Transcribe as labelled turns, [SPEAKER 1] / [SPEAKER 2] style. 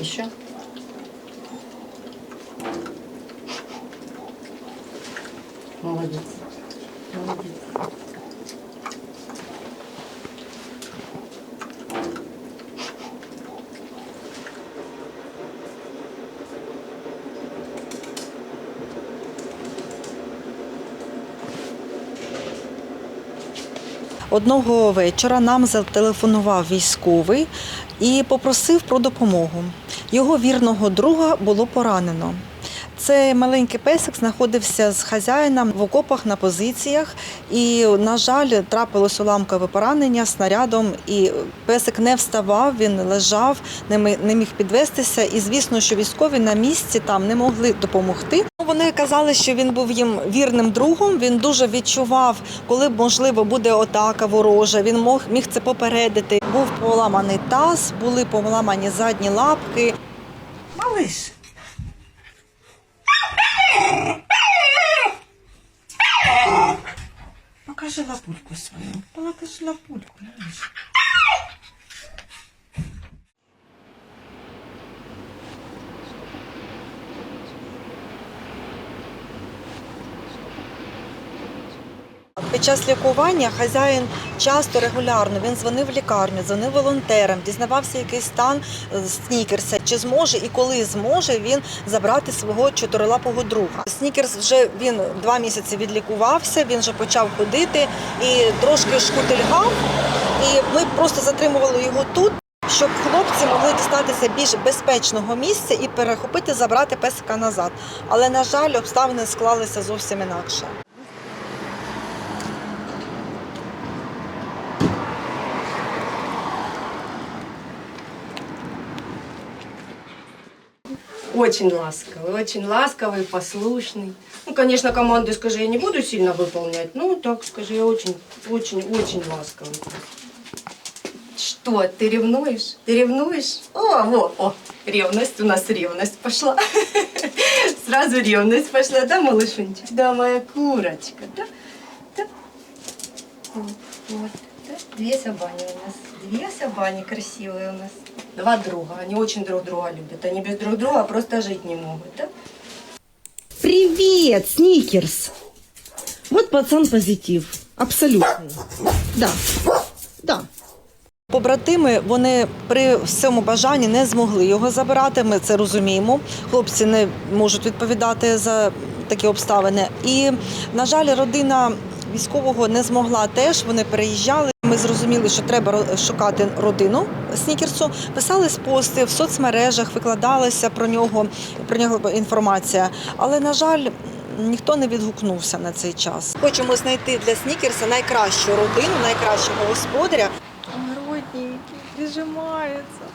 [SPEAKER 1] Еще? Молодец. Молодец.
[SPEAKER 2] Одного вечора нам зателефонував військовий і попросив про допомогу. Його вірного друга було поранено. Цей маленький песик знаходився з хазяїном в окопах на позиціях, і, на жаль, трапилось уламкове поранення снарядом, і песик не вставав, він лежав, не міг підвестися. І звісно, що військові на місці там не могли допомогти. Вони казали, що він був їм вірним другом. Він дуже відчував, коли можливо буде атака ворожа. Він мог міг це попередити. Був поламаний таз, були поламані задні лапки.
[SPEAKER 3] Малыш. Покажи лапульку свою. Покажи лапульку, малыш.
[SPEAKER 2] Під час лікування хазяїн часто регулярно він дзвонив в лікарню, дзвонив волонтерам, дізнавався який стан е, снікерса, чи зможе і коли зможе він забрати свого чотирилапого друга. Снікерс вже він два місяці відлікувався, він вже почав ходити і трошки шкутильгав. І ми просто затримували його тут. Щоб хлопці могли дістатися більш безпечного місця і перехопити, забрати песика назад. Але на жаль, обставини склалися зовсім інакше.
[SPEAKER 4] Очень ласковый, очень ласковый, послушный. Ну, конечно, команды, скажи, я не буду сильно выполнять. Ну, так скажи, я очень, очень, очень ласковый. Что, ты ревнуешь? Ты ревнуешь? О, вот, о, ревность, у нас ревность пошла. Сразу ревность пошла, да, малышунчик? Да, моя курочка, да? Да. Вот. Две собани у нас, две собани красивые у нас. Два друга, они очень друг друга любят. Они без друг друга просто жить не могут, да?
[SPEAKER 3] Привет, Сникерс. Вот пацан позитив. Абсолютно. Да. Да.
[SPEAKER 2] Побратими вони при всьому бажанні не змогли його забирати. Ми це розуміємо. Хлопці не можуть відповідати за такі обставини. І, на жаль, родина військового не змогла теж. Вони переїжджали. Ми зрозуміли, що треба шукати родину Снікерсу. Писались пости в соцмережах, викладалася про нього про нього інформація. Але на жаль. Ніхто не відгукнувся на цей час. Хочемо знайти для Снікерса найкращу родину, найкращого господаря,
[SPEAKER 5] Родненький, прижимается.